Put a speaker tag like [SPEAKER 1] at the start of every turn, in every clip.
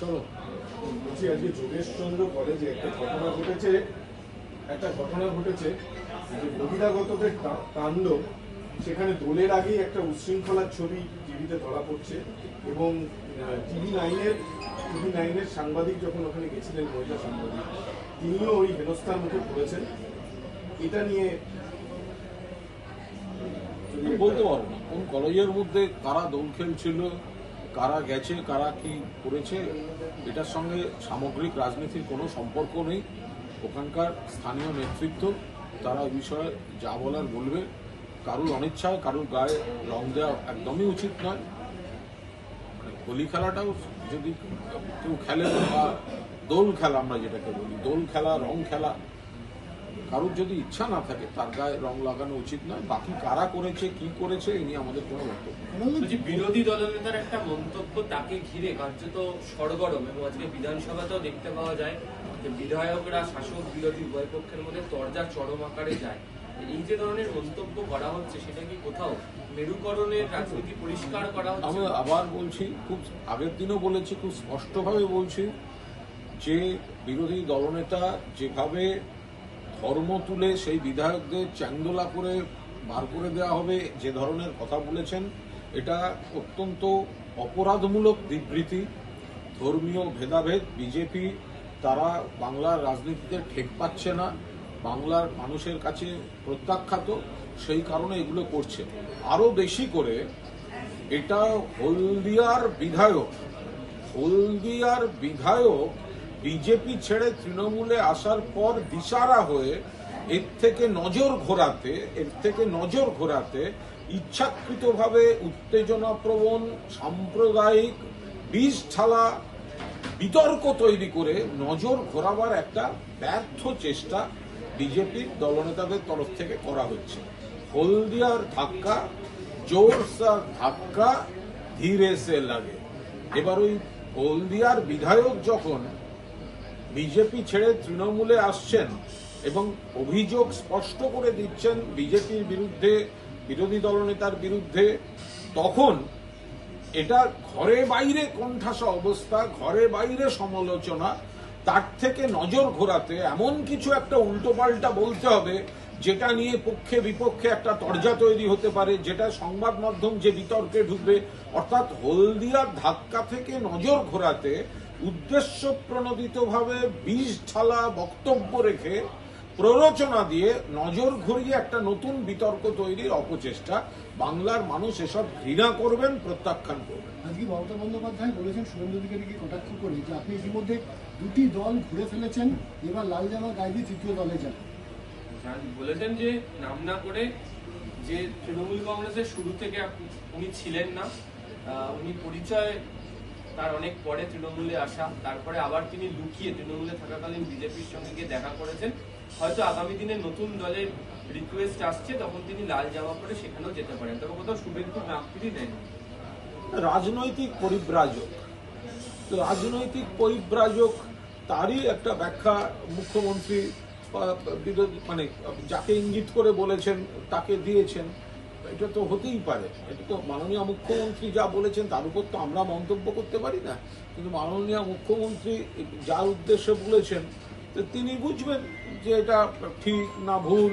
[SPEAKER 1] চলো।
[SPEAKER 2] বলছি আজকে যোগেশচন্দ্র কলেজে একটা ঘটনা ঘটেছে একটা ঘটনা ঘটেছে যে বহিরাগতদের তাণ্ডব সেখানে দোলের আগেই একটা উচ্ছৃঙ্খলার ছবি টিভিতে ধরা পড়ছে এবং টিভি নাইনের টিভি নাইনের সাংবাদিক যখন ওখানে গেছিলেন মহিলা সাংবাদিক তিনিও ওই হেনস্থার মুখে পড়েছেন। এটা নিয়ে
[SPEAKER 1] বলতে পারব না। কোন কলেজের মধ্যে কারা দৌড় খেলছিল কারা গেছে, কারা কি করেছে, এটার সঙ্গে সামগ্রিক রাজনীতির কোনো সম্পর্ক নেই। ওখানকার স্থানীয় নেতৃত্ব, তারা বিষয়ে যা বলার বলবে। কারুর অনিচ্ছায়, কারুর গায়ে রং দেওয়া একদমই উচিত নয়। মানে হোলি খেলাটাও যদি কেউ খেলে বা দোল খেলা আমরা যেটাকে বলি, দোল খেলা, রং খেলা কারোর যদি ইচ্ছা না থাকে তার গায়ে রং লাগানো উচিত নয়। বাকি কারা করেছে কি করেছে এই নিয়ে আমাদের কোনো বক্তব্য
[SPEAKER 3] বিরোধী দলনেতার একটা মন্তব্য তাকে ঘিরে কার্যত সরগরম এবং আজকে বিধানসভাতেও দেখতে পাওয়া যায় যে বিধায়করা শাসক বিরোধী উভয় পক্ষের মধ্যে তরজা চরম আকারে যায়। এই যে ধরনের মন্তব্য করা হচ্ছে সেটা কি কোথাও মেরুকরণের রাজনীতি পরিষ্কার করা
[SPEAKER 1] আমি আবার বলছি খুব আগের দিনও বলেছি খুব স্পষ্টভাবে বলছি যে বিরোধী দলনেতা যেভাবে ধর্ম তুলে সেই বিধায়কদের চ্যাংদোলা করে বার করে দেওয়া হবে, যে ধরনের কথা বলেছেন, এটা অত্যন্ত অপরাধমূলক বিবৃতি। ধর্মীয় ভেদাভেদ, বিজেপি, তারা বাংলার রাজনীতিতে ঠেক পাচ্ছে না, বাংলার মানুষের কাছে প্রত্যাখ্যাত, সেই কারণে এগুলো করছে। আরও বেশি করে, এটা হলদিয়ার বিধায়ক হলদিয়ার বিধায়ক বিজেপি ছেড়ে তৃণমূলে আসার পর দিশারা হয়ে এর থেকে নজর ঘোরাতে, এর থেকে নজর ঘোরাতে ইচ্ছাকৃতভাবে উত্তেজনাপ্রবণ, সাম্প্রদায়িক বীজ ঠালা বিতর্ক তৈরি করে নজর ঘোরাবার একটা ব্যর্থ চেষ্টা বিজেপির দলনেতাদের তরফ থেকে করা হচ্ছে। হলদিয়ার ধাক্কা জোর সা ধাক্কা ধীরে সে লাগে। এবার ওই হলদিয়ার বিধায়ক যখন বিজেপি ছেড়ে তৃণমূলে আসছেন এবং অভিযোগ স্পষ্ট করে দিচ্ছেন বিজেপির বিরুদ্ধে, বিরোধী দলনেতার বিরুদ্ধে। তখন এটা ঘরে বাইরে কোণঠাসা অবস্থা, ঘরে বাইরে সমালোচনা, তার থেকে নজর ঘোরাতে এমন কিছু একটা উল্টোপাল্টা বলতে হবে, যেটা নিয়ে পক্ষে বিপক্ষে একটা তরজা তৈরি হতে পারে, যেটা সংবাদ মাধ্যম যে বিতর্কে ঢুকবে, অর্থাৎ হলদিয়ার ধাক্কা থেকে নজর ঘোরাতে উদ্দেশ্য প্রণোদিতভাবে বীজ ঠালা বক্তব্য রেখে প্ররোচনা দিয়ে নজর ঘুরিয়ে একটা নতুন বিতর্ক তৈরির অপচেষ্টা বাংলার মানুষ এসব ঘৃণা করবেন প্রত্যাখ্যান করবেন।
[SPEAKER 4] আজকে মমতা বন্দ্যোপাধ্যায় বলেছেন সুরেন্দ্র অধিকারীকে কটাক্ষ করে যে আপনি ইতিমধ্যে দুটি দল ঘুরে ফেলেছেন এবার লাল জামা গায়ে দিয়ে তৃতীয় দলে যান।
[SPEAKER 3] যান- বলেছেন যে নাম না করে যে তৃণমূল কংগ্রেসের শুরু থেকে উনি ছিলেন না উনি পরিচয় তার অনেক পরে তৃণমূলে আসা, তারপরে আবার তিনি লুকিয়ে তৃণমূলে থাকাকালীন বিজেপির সঙ্গে গিয়ে দেখা করেছেন। হয়তো আগামী দিনে নতুন দলের রিকোয়েস্ট আসছে, তখন তিনি লাল জামা পরে সেখানেও যেতে পারেন। তবে কোথাও শুভেন্দু নাগপুরই নেন
[SPEAKER 1] রাজনৈতিক পরিব্রাজক। তো রাজনৈতিক পরিব্রাজক তারই একটা ব্যাখ্যা মুখ্যমন্ত্রী মানে যাকে ইঙ্গিত করে বলেছেন, তাকে দিয়েছেন। এটা তো হতেই পারে। এটা তো মাননীয় মুখ্যমন্ত্রী যা বলেছেন, তার উপর তো আমরা মন্তব্য করতে পারি না। কিন্তু মাননীয় মুখ্যমন্ত্রী যার উদ্দেশ্যে বলেছেন, তো তিনি বুঝবেন যে এটা ঠিক না ভুল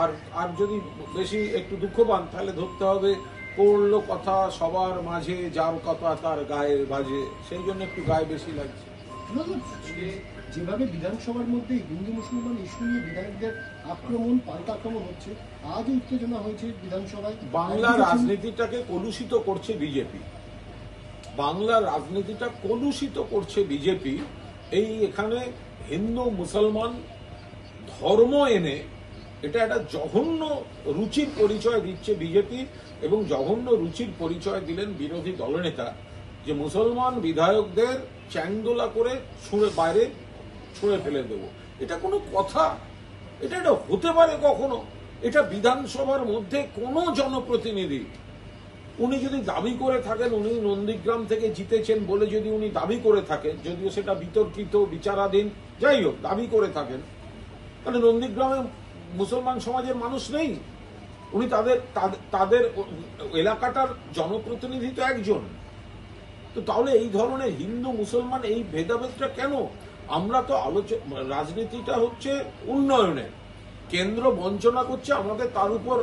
[SPEAKER 1] আর আর যদি বেশি একটু দুঃখ পান, তাহলে ধরতে হবে পড়ল কথা সবার মাঝে, যার কথা তার গায়ে বাজে, সেই জন্য একটু গায়ে বেশি লাগছে।
[SPEAKER 4] যেভাবে বিধানসভার মধ্যে হিন্দু মুসলমান ইস্যু নিয়ে বিধায়কদের আক্রমণ পাল্টা আক্রমণ হচ্ছে আজ উত্তেজনা হয়েছে বিধানসভায়। একদিকে
[SPEAKER 1] রাজনীতিটাকে কলুষিত করছে বিজেপি। বাংলার রাজনীতিটা কলুষিত করছে বিজেপি। এই এখানে হিন্দু মুসলমান ধর্ম এনে এটা একটা জঘন্য রুচির পরিচয় দিচ্ছে বিজেপি এবং জঘন্য রুচির পরিচয় দিলেন বিরোধী দলনেতা যে মুসলমান বিধায়কদের চ্যাংদোলা করে ছুঁড়ে বাইরে ছুঁড়ে ফেলে দেব। এটা কোনো কথা? এটা এটা হতে পারে কখনো? এটা বিধানসভার মধ্যে কোনো জনপ্রতিনিধি, উনি যদি দাবি করে থাকেন, উনি নন্দীগ্রাম থেকে জিতেছেন বলে যদি উনি দাবি করে থাকেন, যদিও সেটা বিতর্কিত, বিচারাধীন, যাই হোক, দাবি করে থাকেন, তাহলে নন্দীগ্রামে মুসলমান সমাজের মানুষ নেই। উনি তাদের তাদের- এলাকাটার জনপ্রতিনিধি তো একজন। তো তাহলে এই ধরনের হিন্দু মুসলমান এই ভেদাভেদটা কেন? আমরা তো আলোচনা, রাজনীতিটা হচ্ছে উন্নয়নের। কেন্দ্র বঞ্চনা করছে আমাদের, তার উপর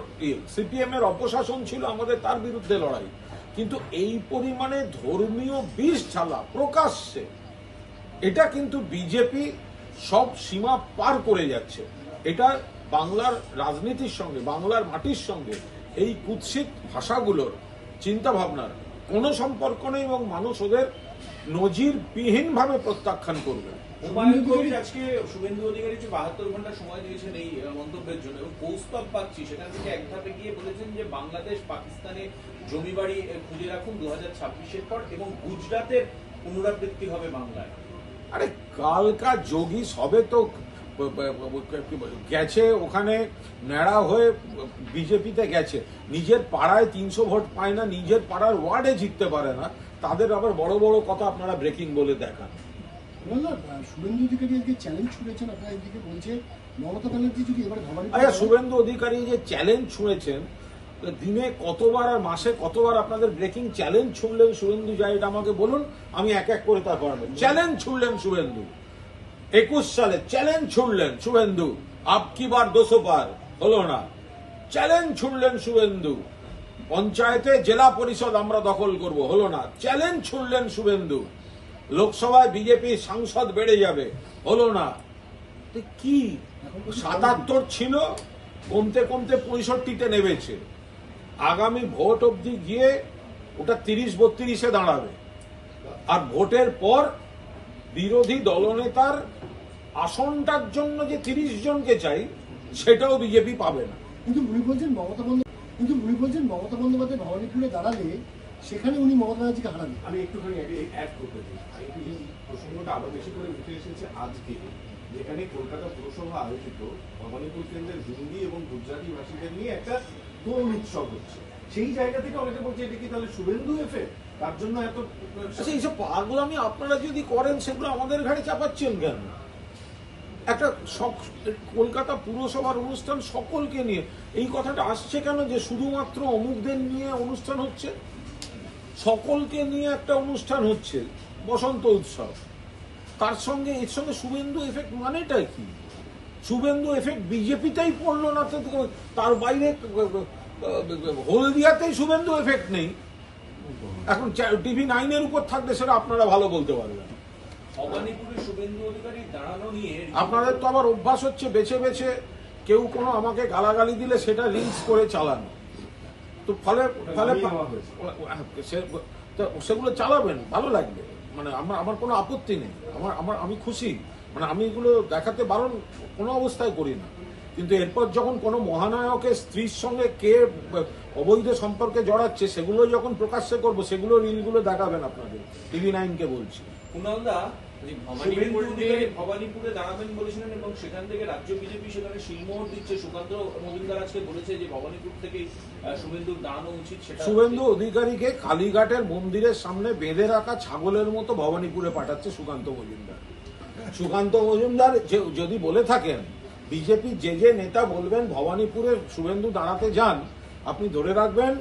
[SPEAKER 1] সিপিএম এর অপশাসন ছিল আমাদের, তার বিরুদ্ধে লড়াই। কিন্তু এই পরিমাণে ধর্মীয় বিষ ঝালা প্রকাশ্যে, এটা কিন্তু বিজেপি সব সীমা পার করে যাচ্ছে। এটা বাংলার রাজনীতির সঙ্গে, বাংলার মাটির সঙ্গে, এই কুৎসিত ভাষাগুলোর চিন্তা ভাবনার কোনো সম্পর্ক নেই এবং মানুষ ওদের নজিরবিহীনভাবে প্রত্যাখ্যান করবে।
[SPEAKER 5] হুমায়ুন কবির আজকে শুভেন্দু অধিকারী যে বাহাত্তর ঘণ্টা সময় দিয়েছেন এই মন্তব্যের জন্য এবং কৌস্তব পাচ্ছি সেখান থেকে এক ধাপে গিয়ে বলেছেন যে বাংলাদেশ পাকিস্তানে জমি বাড়ি খুঁজে রাখুন দু হাজার ছাব্বিশের পর এবং গুজরাটের পুনরাবৃত্তি হবে বাংলায়।
[SPEAKER 1] আরে কালকা যোগী সবে তো গেছে ওখানে ন্যাড়া হয়ে বিজেপিতে গেছে। নিজের পাড়ায় তিনশো ভোট পায় না নিজের পাড়ার ওয়ার্ডে জিততে পারে না। তাদের আবার বড় বড় কথা আপনারা ব্রেকিং বলে দেখান।
[SPEAKER 4] শুভেন্দু অধিকারী চ্যালেঞ্জ ছুড়েছেন আপনার এদিকে বলছে মমতা
[SPEAKER 1] আচ্ছা শুভেন্দু অধিকারী যে চ্যালেঞ্জ ছুঁড়েছেন দিনে কতবার আর মাসে কতবার আপনাদের ব্রেকিং চ্যালেঞ্জ ছুঁড়লেন শুভেন্দু? এটা আমাকে বলুন, আমি এক এক করে তারপর চ্যালেঞ্জ ছুঁড়লেন শুভেন্দু। একুশ সালে চ্যালেঞ্জ ছুঁড়লেন শুভেন্দু। আপ কি বার দুশো পার? হলো না। চ্যালেঞ্জ ছুঁড়লেন শুভেন্দু। পঞ্চায়েতে জেলা পরিষদ আমরা দখল করব। হলো না। চ্যালেঞ্জ ছুঁড়লেন শুভেন্দু। লোকসভায় বিজেপি সাংসদ বেড়ে যাবে। হলো না। কি? সাতাত্তর ছিল কমতে কমতে পঁয়ষট্টিতে নেমেছে। আগামী ভোট অবধি গিয়ে ওটা তিরিশ বত্রিশে দাঁড়াবে। আর ভোটের পর বিরোধী দলনেতার আসনটার জন্য যে তিরিশ জনকে চাই সেটাও বিজেপি পাবে না।
[SPEAKER 4] কিন্তু উনি বলছেন মমতা বন্দ্যোপাধ্যায় কিন্তু উনি বলছেন মমতা বন্দ্যোপাধ্যায় ভবানীপুরে দাঁড়ালে সেখানে উনি মমতা ব্যানার্জিকে হারাবেন
[SPEAKER 2] আমি একটুখানি অ্যাড করতে চাই। এই- প্রসঙ্গটা আরও বেশি করে উঠে এসেছে আজকে যেখানে কলকাতা পুরসভা আয়োজিত ভবানীপুর কেন্দ্রের হিন্দি এবং গুজরাটি ভাষীদের নিয়ে একটা দোল উৎসব হচ্ছে। সেই জায়গা থেকে অনেকে বলছে এটা কি তাহলে শুভেন্দু এফেক্ট তার জন্য এত
[SPEAKER 1] আচ্ছা এইসব পাগলামি আপনারা যদি করেন সেগুলো আমাদের ঘাড়ে চাপাচ্ছেন কেন? একটা সক- কলকাতা পুরসভার অনুষ্ঠান সকলকে নিয়ে এই কথাটা আসছে কেন যে শুধুমাত্র অমুকদের নিয়ে অনুষ্ঠান হচ্ছে? সকলকে নিয়ে একটা অনুষ্ঠান হচ্ছে বসন্ত উৎসব। তার সঙ্গে এর সঙ্গে শুভেন্দু এফেক্ট মানেটা কি? শুভেন্দু এফেক্ট বিজেপিতেই পড়ল না তো তার বাইরে হলদিয়াতেই শুভেন্দু এফেক্ট নেই। এখন টিভি নাইনের উপর থাকলে সেটা আপনারা ভালো বলতে পারবেন।
[SPEAKER 5] শুভেন্দু অধিকারী দাঁড়ানো
[SPEAKER 1] আপনাদের তো আবার অভ্যাস হচ্ছে বেছে বেছে কেউ কোনো আমাকে গালাগালি দিলে সেটা রিলস করে চালানো। তো ফলে ফলে। তো সেগুলো চালাবেন ভালো লাগবে। মানে আমার আমার কোনো আপত্তি নেই। আমার আমার আমি খুশি। মানে আমি এগুলো দেখাতে বারণ কোনো অবস্থায় করি না। কিন্তু এরপর যখন কোনো মহানায়কের স্ত্রীর সঙ্গে কে অবৈধ সম্পর্কে জড়াচ্ছে সেগুলো যখন প্রকাশ্যে করব সেগুলো রিলগুলো দেখাবেন আপনাদের। টিভি নাইনকে বলছি।
[SPEAKER 5] কুণালদা
[SPEAKER 3] ভবানীপুর
[SPEAKER 5] দাঁড়াবেন বলেছিলেন এবং সেখান থেকে রাজ্য বিজেপি সেখানে শিলমোহর দিচ্ছে। সুকান্ত মজুমদার আজকে বলেছে যে ভবানীপুর থেকে শুভেন্দু দাঁড়ানো উচিত সেটা
[SPEAKER 1] শুভেন্দু অধিকারীকে কালীঘাটের মন্দিরের সামনে বেঁধে রাখা ছাগলের মতো ভবানীপুরে পাঠাচ্ছে সুকান্ত মজুমদার। সুকান্ত মজুমদার যে- যদি বলে থাকেন বিজেপি যে যে নেতা বলবেন ভবানীপুরে শুভেন্দু দাঁড়াতে যান আপনি ধরে রাখবেন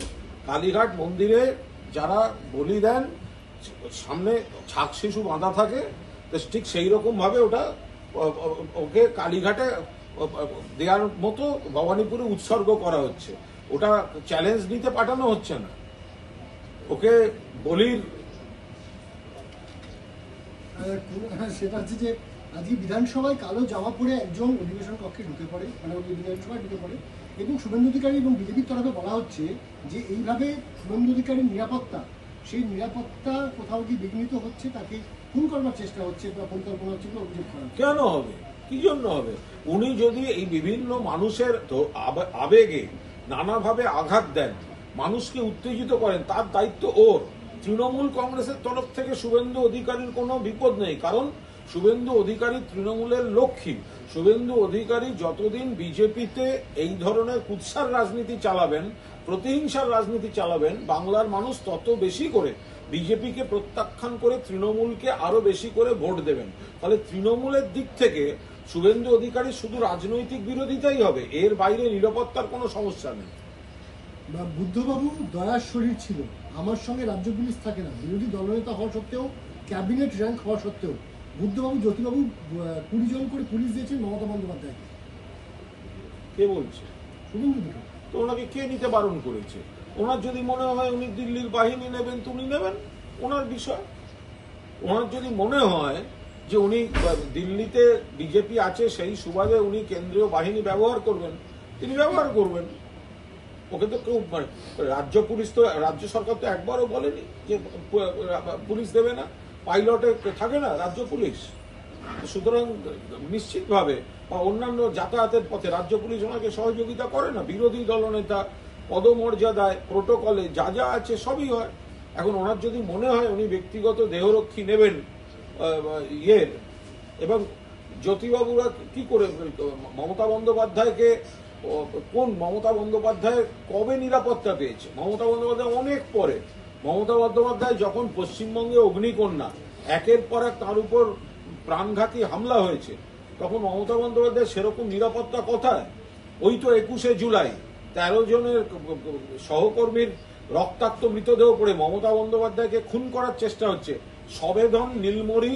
[SPEAKER 1] কালীঘাট মন্দিরে যারা বলি দেন সামনে ছাক শিশু বাঁধা থাকে ঠিক সেই রকম ভাবে ওটা ওকে কালীঘাটে দেওয়ার মতো ভবানীপুরে উৎসর্গ করা হচ্ছে। ওটা চ্যালেঞ্জ নিতে পাঠানো হচ্ছে না। ওকে বলির
[SPEAKER 4] হ্যাঁ, সেটা হচ্ছে যে আজকে বিধানসভায় কালো জামা পরে একজন অধিবেশন কক্ষে ঢুকে পড়ে মানে বিধানসভায় ঢুকে পড়ে। এবং শুভেন্দু অধিকারী এবং বিজেপির তরফে বলা হচ্ছে যে এইভাবে শুভেন্দু অধিকারীর নিরাপত্তা সেই নিরাপত্তা কোথাও কি বিঘ্নিত হচ্ছে তাকে খুন করবার চেষ্টা হচ্ছে বা পরিকল্পনা হচ্ছে অভিযোগ
[SPEAKER 1] কেন হবে? কি জন্য হবে? উনি যদি এই বিভিন্ন মানুষের আবেগে নানাভাবে আঘাত দেন, মানুষকে উত্তেজিত করেন, তার দায়িত্ব ওর। তৃণমূল কংগ্রেসের তরফ থেকে শুভেন্দু অধিকারীর কোনো বিপদ নেই, কারণ শুভেন্দু অধিকারী তৃণমূলের লক্ষ্মী। শুভেন্দু অধিকারী যতদিন বিজেপিতে এই ধরনের কুৎসার রাজনীতি চালাবেন, প্রতিহিংসার রাজনীতি চালাবেন, বাংলার মানুষ তত বেশি করে বিজেপিকে প্রত্যাখ্যান করে তৃণমূলকে আরও বেশি করে ভোট দেবেন। ফলে তৃণমূলের দিক থেকে শুভেন্দু অধিকারী শুধু রাজনৈতিক বিরোধিতাই হবে, এর বাইরে নিরাপত্তার কোনো সমস্যা নেই।
[SPEAKER 4] বুদ্ধবাবু, দয়ার শরীর ছিল। আমার সঙ্গে রাজ্য পুলিশ থাকে না। বিরোধী দলনেতা হওয়া সত্ত্বেও, ক্যাবিনেট র্যাঙ্ক হওয়া সত্ত্বেও বুদ্ধবাবু জ্যোতিবাবু কুড়ি জন করে পুলিশ দিয়েছেন মমতা বন্দ্যোপাধ্যায়কে।
[SPEAKER 1] কে বলছে?
[SPEAKER 4] শুভেন্দু
[SPEAKER 1] তো ওনাকে কে নিতে বারণ করেছে? ওনার যদি মনে হয় উনি দিল্লির বাহিনী নেবেন তো উনি নেবেন। ওনার বিষয়। ওনার যদি মনে হয় যে উনি দিল্লিতে বিজেপি আছে সেই সুবাদে উনি কেন্দ্রীয় বাহিনী ব্যবহার করবেন তিনি ব্যবহার করবেন। ওকে তো কেউ মানে রাজ্য পুলিশ তো রাজ্য সরকার তো একবারও বলেনি যে পুলিশ দেবে না। পাইলটে থাকে না, রাজ্য পুলিশ। সুতরাং নিশ্চিতভাবে বা অন্যান্য যাতায়াতের পথে রাজ্য পুলিশ ওনাকে সহযোগিতা করে না। বিরোধী দলনেতা পদমর্যাদায়, প্রোটোকলে যা যা আছে সবই হয়। এখন ওনার যদি মনে হয় উনি ব্যক্তিগত দেহরক্ষী নেবেন ইয়ের এবং জ্যোতিবাবুরা কি করে, মমতা বন্দ্যোপাধ্যায়কে কোন মমতা বন্দ্যোপাধ্যায় কবে নিরাপত্তা পেয়েছে? মমতা বন্দ্যোপাধ্যায় অনেক পরে। মমতা বন্দ্যোপাধ্যায় যখন পশ্চিমবঙ্গে অগ্নিকন্যা, একের পর এক তার উপর প্রাণঘাতী হামলা হয়েছে, তখন মমতা বন্দ্যোপাধ্যায় সেরকম নিরাপত্তা কোথায়? ওই তো একুশে জুলাই, তেরো জনের সহকর্মীর রক্তাক্ত মৃতদেহ পড়ে মমতা বন্দ্যোপাধ্যায়কে খুন করার চেষ্টা হচ্ছে। সবেধন নীলমণি,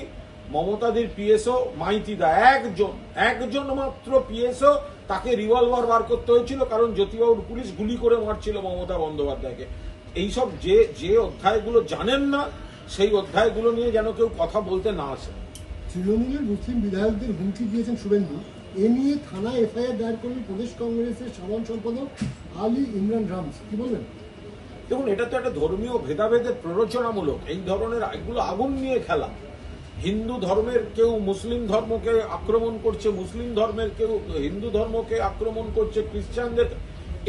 [SPEAKER 1] মমতাদির পিএসও, মাইতিদা, একজন একজন মাত্র পিএসও তাকে রিভলভার বার করতে হয়েছিল, কারণ জ্যোতিবাবুর পুলিশ গুলি করে মারছিল মমতা বন্দ্যোপাধ্যায়কে। এইসব যে যে অধ্যায়গুলো জানেন না সেই অধ্যায়গুলো নিয়ে যেন কেউ কথা বলতে না আসে।
[SPEAKER 4] তৃণমূলের মুসলিম বিধায়কদের হুমকি দিয়েছেন শুভেন্দু। এ নিয়ে থানায় এফআইআর দায়ের করলেন প্রদেশ কংগ্রেসের সাধারণ সম্পাদক আলী ইমরান রামস। কি বলবেন
[SPEAKER 1] দেখুন এটা তো একটা ধর্মীয় ভেদাভেদের প্ররোচনামূলক। এই ধরনের এগুলো আগুন নিয়ে খেলা। হিন্দু ধর্মের কেউ মুসলিম ধর্মকে আক্রমণ করছে মুসলিম ধর্মের কেউ হিন্দু ধর্মকে আক্রমণ করছে খ্রিস্টানদের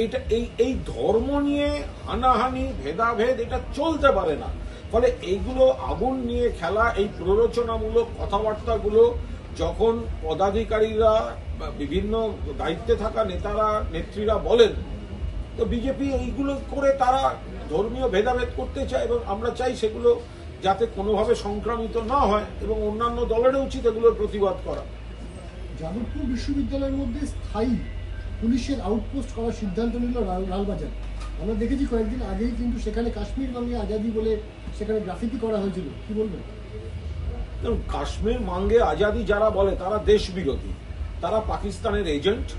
[SPEAKER 1] এটা এই এই ধর্ম নিয়ে হানাহানি, ভেদাভেদ এটা চলতে পারে না। ফলে এইগুলো আগুন নিয়ে খেলা, এই প্ররোচনামূলক কথাবার্তাগুলো যখন পদাধিকারীরা বিভিন্ন দায়িত্বে থাকা নেতারা, নেত্রীরা বলেন, তো বিজেপি এইগুলো করে তারা ধর্মীয় ভেদাভেদ করতে চায় এবং আমরা চাই সেগুলো যাতে কোনোভাবে সংক্রামিত না হয় এবং অন্যান্য দলেরও উচিত এগুলোর প্রতিবাদ করা।
[SPEAKER 4] যাদবপুর বিশ্ববিদ্যালয়ের মধ্যে স্থায়ী পুলিশের আউটপোস্ট করার সিদ্ধান্ত নিল লাল- লালবাজার। আমরা দেখেছি কয়েকদিন আগেই কিন্তু সেখানে কাশ্মীর বাংলা আজাদি বলে সেখানে গ্রাফিতি করা হয়েছিল। কি বলবেন?
[SPEAKER 1] কাশ্মীর মাঙ্গে আজাদি যারা বলে, তারা দেশ বিরোধী তারা পাকিস্তানের এজেন্ট,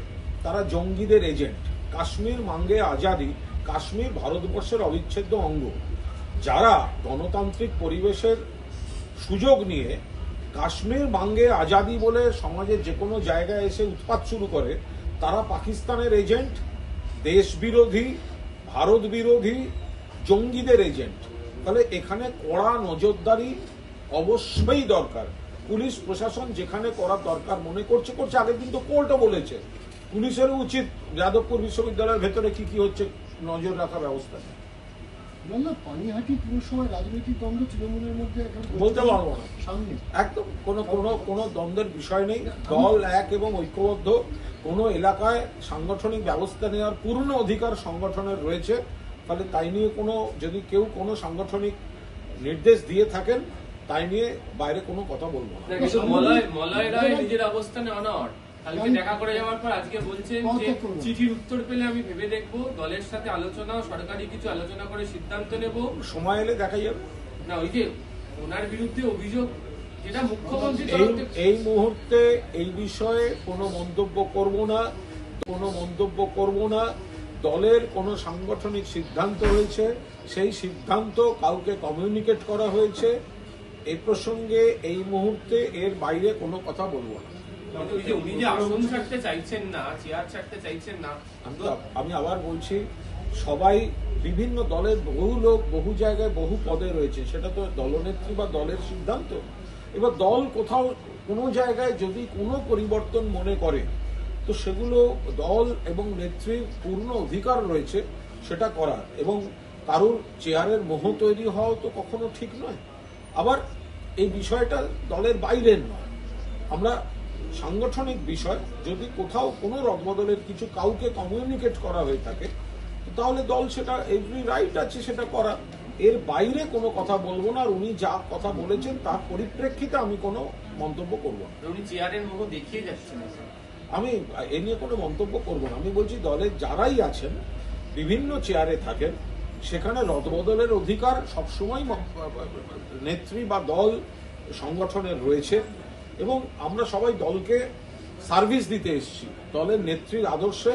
[SPEAKER 1] তারা জঙ্গিদের এজেন্ট। কাশ্মীর মাঙ্গে আজাদি, কাশ্মীর ভারতবর্ষের অবিচ্ছেদ্য অঙ্গ। যারা গণতান্ত্রিক পরিবেশের সুযোগ নিয়ে কাশ্মীর মাঙ্গে আজাদি বলে সমাজের যে কোনো জায়গায় এসে উৎপাত শুরু করে তারা পাকিস্তানের এজেন্ট দেশ বিরোধী ভারত বিরোধী জঙ্গিদের এজেন্ট। তাহলে এখানে কড়া নজরদারি অবশ্যই দরকার। পুলিশ প্রশাসন যেখানে করার দরকার মনে করছে করছে। আগে কিন্তু কোর্টও বলেছে। পুলিশেরও উচিত, যাদবপুর বিশ্ববিদ্যালয়ের ভেতরে কি কি হচ্ছে, নজর রাখা ব্যবস্থা
[SPEAKER 4] পানিহাটি রাজনৈতিক দ্বন্দ্ব তৃণমূলের মধ্যে
[SPEAKER 1] বলতে পারব না।
[SPEAKER 4] সামনে।
[SPEAKER 1] একদম কোনো কোনো কোনো দ্বন্দ্বের বিষয় নেই। দল এক এবং ঐক্যবদ্ধ। কোনো এলাকায় সাংগঠনিক ব্যবস্থা নেওয়ার পূর্ণ অধিকার সংগঠনের রয়েছে। ফলে তাই নিয়ে কোনো যদি কেউ কোনো সাংগঠনিক নির্দেশ দিয়ে থাকেন তাই নিয়ে বাইরে কোনো কথা বলব না।
[SPEAKER 3] মলয় মলয় রায় নিজের অবস্থানে অনড়। কালকে দেখা করে যাওয়ার পর আজকে বলছেন যে চিঠির উত্তর পেলে আমি ভেবে দেখব দলের সাথে আলোচনা সরকারি কিছু আলোচনা করে সিদ্ধান্ত নেব।
[SPEAKER 1] সময় এলে দেখা যাবে।
[SPEAKER 3] না ওই যে ওনার বিরুদ্ধে অভিযোগ যেটা মুখ্যমন্ত্রী
[SPEAKER 1] এই মুহূর্তে এই বিষয়ে কোনো মন্তব্য করব না কোনো মন্তব্য করব না। দলের কোনো সাংগঠনিক সিদ্ধান্ত হয়েছে সেই সিদ্ধান্ত কাউকে কমিউনিকেট করা হয়েছে। এই প্রসঙ্গে এই মুহূর্তে এর বাইরে কোনো কথা বলব না।
[SPEAKER 3] চেয়ার ছাড়তে চাইছেন না
[SPEAKER 1] আমি আবার বলছি, সবাই বিভিন্ন দলের বহু লোক বহু জায়গায় বহু পদে রয়েছে। সেটা তো দলনেত্রী বা দলের সিদ্ধান্ত। এবার দল কোথাও কোনো জায়গায় যদি কোনো পরিবর্তন মনে করে, তো সেগুলো দল এবং নেত্রীর পূর্ণ অধিকার রয়েছে সেটা করার। এবং কারোর চেয়ারের মোহ তৈরি হওয়া তো কখনো ঠিক নয়। আবার এই বিষয়টা দলের বাইরের নয়। আমরা সাংগঠনিক বিষয় যদি কোথাও কোনো রদবদলের কিছু কাউকে কমিউনিকেট করা হয়ে থাকে তাহলে দল সেটা এভরি রাইট আছে সেটা করা। এর বাইরে কোনো কথা বলব না আর উনি যা কথা বলেছেন তার পরিপ্রেক্ষিতে আমি কোনো মন্তব্য করব না।
[SPEAKER 3] উনি চেয়ারের মুখ দেখিয়ে যাচ্ছেন
[SPEAKER 1] আমি এ নিয়ে কোনো মন্তব্য করব না। আমি বলছি দলের যারাই আছেন বিভিন্ন চেয়ারে থাকেন সেখানে রদবদলের অধিকার সবসময় নেত্রী বা দল সংগঠনের রয়েছে। এবং আমরা সবাই দলকে সার্ভিস দিতে এসেছি। দলের নেত্রীর আদর্শে,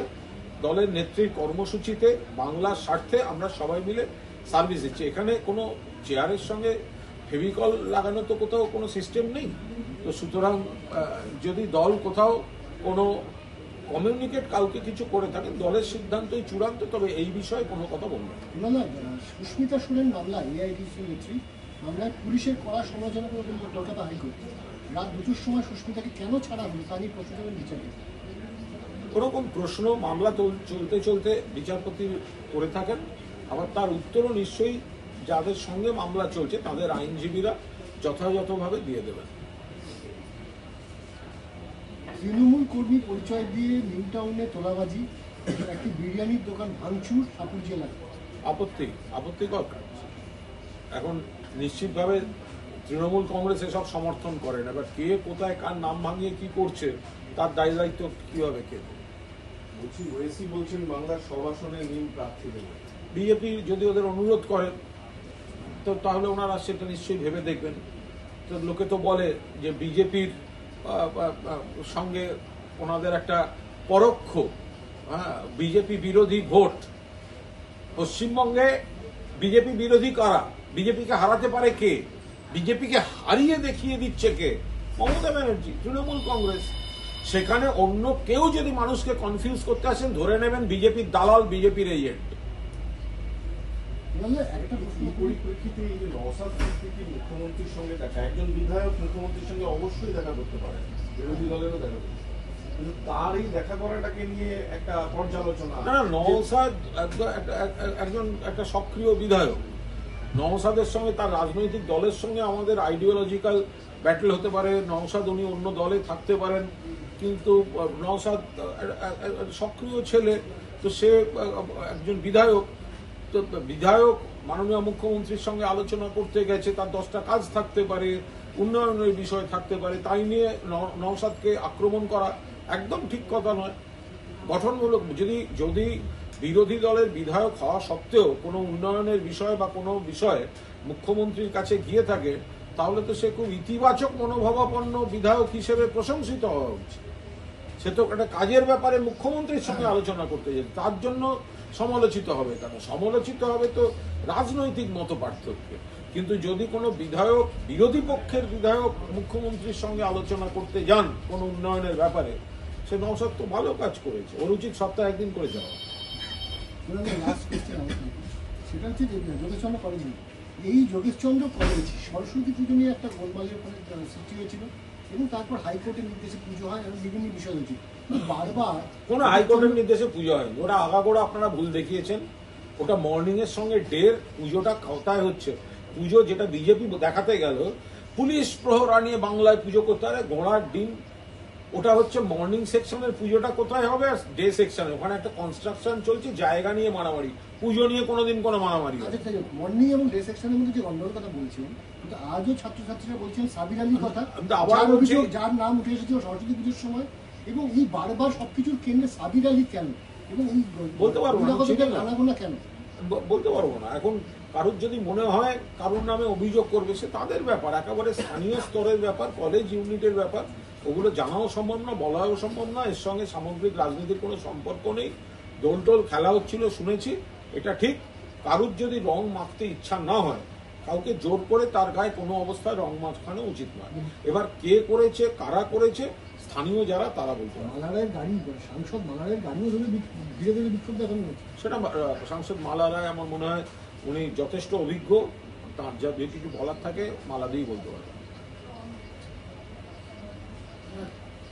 [SPEAKER 1] দলের নেত্রীর কর্মসূচিতে, বাংলার স্বার্থে আমরা সবাই মিলে সার্ভিস দিচ্ছি। এখানে কোনো চেয়ারের সঙ্গে ফেভিকল লাগানো তো কোথাও কোনো সিস্টেম নেই। তো সুতরাং যদি দল কোথাও কোনো কমিউনিকেট কাউকে কিছু করে থাকেন দলের সিদ্ধান্তই চূড়ান্ত, তবে এই বিষয়ে কোনো কথা বলব না।
[SPEAKER 4] সুস্মিতা সোরেন মামলা এআইডিসি নেত্রী মামলায় পুলিশের কড়া সমালোচনা করে কলকাতা হাইকোর্ট। রাত দুটোর সময় সুস্মিতাকে কেন ছাড়া হলো তা নিয়ে প্রশ্ন
[SPEAKER 1] ওরকম প্রশ্ন মামলা চলতে চলতে বিচারপতি করে থাকেন। আবার তার উত্তরও নিশ্চয়ই যাদের সঙ্গে মামলা চলছে তাদের আইনজীবীরা যথাযথভাবে দিয়ে দেবেন।
[SPEAKER 4] তৃণমূল কর্মী পরিচয় দিয়ে নিউ টাউনে তোলাবাজি একটি বিরিয়ানির দোকান ভাঙচুর সাপুর জেলায়।
[SPEAKER 1] আপত্তি আপত্তিকর কাজ এখন নিশ্চিতভাবে তৃণমূল কংগ্রেস এসব সমর্থন করেন এবার কে কোথায় কার নাম ভাঙিয়ে কি করছে তার দায় দায়িত্ব কীভাবে কে
[SPEAKER 2] বলছি ওয়েসি বলছেন বাংলার সব আসনে নীল প্রার্থী
[SPEAKER 1] বিজেপি যদি ওদের অনুরোধ করেন তো তাহলে ওনারা সেটা নিশ্চয়ই ভেবে দেখবেন। তো লোকে তো বলে যে বিজেপির সঙ্গে ওনাদের একটা পরোক্ষ হ্যাঁ, বিজেপি বিরোধী ভোট। পশ্চিমবঙ্গে বিজেপি বিরোধী কারা? বিজেপিকে হারাতে পারে কে? বিজেপিকে হারিয়ে দেখিয়ে দিচ্ছে কে? মমতা ব্যানার্জি তৃণমূল কংগ্রেস। সেখানে অন্য কেউ যদি মানুষকে কনফিউজ করতে আসেন ধরে নেবেন বিজেপির দালাল বিজেপির এজেন্ট
[SPEAKER 4] এবারে একটা প্রশ্ন
[SPEAKER 2] পরিপ্রেক্ষিতে এই যে নওসাদ সিদ্দিকী মুখ্যমন্ত্রীর সঙ্গে দেখা একজন বিধায়ক মুখ্যমন্ত্রীর সঙ্গে অবশ্যই দেখা করতে পারেন বিরোধী দলেরও দেখা করতে তার এই দেখা করাটাকে নিয়ে একটা পর্যালোচনা।
[SPEAKER 1] না একজন একটা সক্রিয় বিধায়ক। নওসাদের সঙ্গে তার রাজনৈতিক দলের সঙ্গে আমাদের আইডিওলজিক্যাল ব্যাটেল হতে পারে। নওসাদ উনি অন্য দলে থাকতে পারেন, কিন্তু নওসাদ সক্রিয় ছেলে, তো সে একজন বিধায়ক। তো বিধায়ক মাননীয় মুখ্যমন্ত্রীর সঙ্গে আলোচনা করতে গেছে, তার দশটা কাজ থাকতে পারে, উন্নয়নের বিষয় থাকতে পারে, তাই নিয়ে নওসাদকে আক্রমণ করা একদম ঠিক কথা নয়। গঠনমূলক, যদি যদি বিরোধী দলের বিধায়ক হওয়া সত্ত্বেও কোনো উন্নয়নের বিষয় বা কোনো বিষয়ে মুখ্যমন্ত্রীর কাছে গিয়ে থাকে, তাহলে তো সে খুব ইতিবাচক মনোভাবাপন্ন বিধায়ক হিসেবে প্রশংসিত হওয়া উচিত। সে তো একটা কাজের ব্যাপারে মুখ্যমন্ত্রীর সঙ্গে আলোচনা করতে যেত তার জন্য সমালোচিত হবে কেন? সমালোচিত হবে তো রাজনৈতিক মত পার্থক্যে কিন্তু যদি কোনো বিধায়ক, বিরোধী পক্ষের বিধায়ক মুখ্যমন্ত্রীর সঙ্গে আলোচনা করতে যান কোনো উন্নয়নের ব্যাপারে, সে নৌসাদ ভালো কাজ করেছে। ওর উচিত সপ্তাহে একদিন করে যাওয়া।
[SPEAKER 4] সেটা হচ্ছে যোগেশচন্দ্র কলেজ এই যোগেশচন্দ্র কলেজ সরস্বতী পুজো নিয়ে একটা গোলমালের ওখানে সৃষ্টি হয়েছিল এবং তারপর হাইকোর্টের নির্দেশে পুজো হয় এবং বিভিন্ন বিষয় কিন্তু বারবার
[SPEAKER 1] কোনো হাইকোর্টের নির্দেশে পুজো হয়নি। ওটা আগাগোড়া আপনারা ভুল দেখিয়েছেন। ওটা মর্নিং এর সঙ্গে ডের পুজোটা কোথায় হচ্ছে। পুজো যেটা বিজেপি দেখাতে গেল, পুলিশ প্রহরা নিয়ে বাংলায় পুজো করতে পারে ঘোড়ার ডিম ওটা হচ্ছে মর্নিং সেকশনের পুজোটা কোথায় হবে? আর ডে সেকশনে ওখানে একটা কনস্ট্রাকশন চলছে জায়গা নিয়ে মারামারি। পুজো নিয়ে কোনোদিন কোনো মারামারি হয়
[SPEAKER 4] আচ্ছা মর্নিং এবং ডে সেকশনের মধ্যে যে গন্ডগোল কথা বলছেন কিন্তু আজও ছাত্রছাত্রীরা বলছেন সাবির আলীর কথা যার অভিযোগ যার নাম উঠে এসেছিল সরস্বতী পুজোর সময় এবং এই বারবার সবকিছুর কেন্দ্রে সাবির আলী কেন? এবং এই
[SPEAKER 1] বলতে পারব না,
[SPEAKER 4] কেন?
[SPEAKER 1] বলতে পারব না। এখন কারোর যদি মনে হয় কারোর নামে অভিযোগ করবে সে তাদের ব্যাপার। একেবারে স্থানীয় স্তরের ব্যাপার কলেজ ইউনিটের ব্যাপার। ওগুলো জানাও সম্ভব না বলাও সম্ভব না এর সঙ্গে সামগ্রিক রাজনীতির কোনো সম্পর্ক নেই। দোল টোল খেলা হচ্ছিল শুনেছি এটা ঠিক। কারুর যদি রং মাখতে ইচ্ছা না হয় কাউকে জোর করে তার গায়ে কোনো অবস্থায় রং মাখানো উচিত নয়। এবার কে করেছে কারা করেছে স্থানীয় যারা তারা বলতে পারে
[SPEAKER 4] মালারের গাড়ি সাংসদ মালারের গাড়িও ধরে ধীরে ধীরে বিক্ষোভ দেখানো
[SPEAKER 1] সেটা সাংসদ মালা রায় আমার মনে হয় উনি যথেষ্ট অভিজ্ঞ তার যা যে কিছু বলার থাকে মালা দিয়েই বলতে পারবেন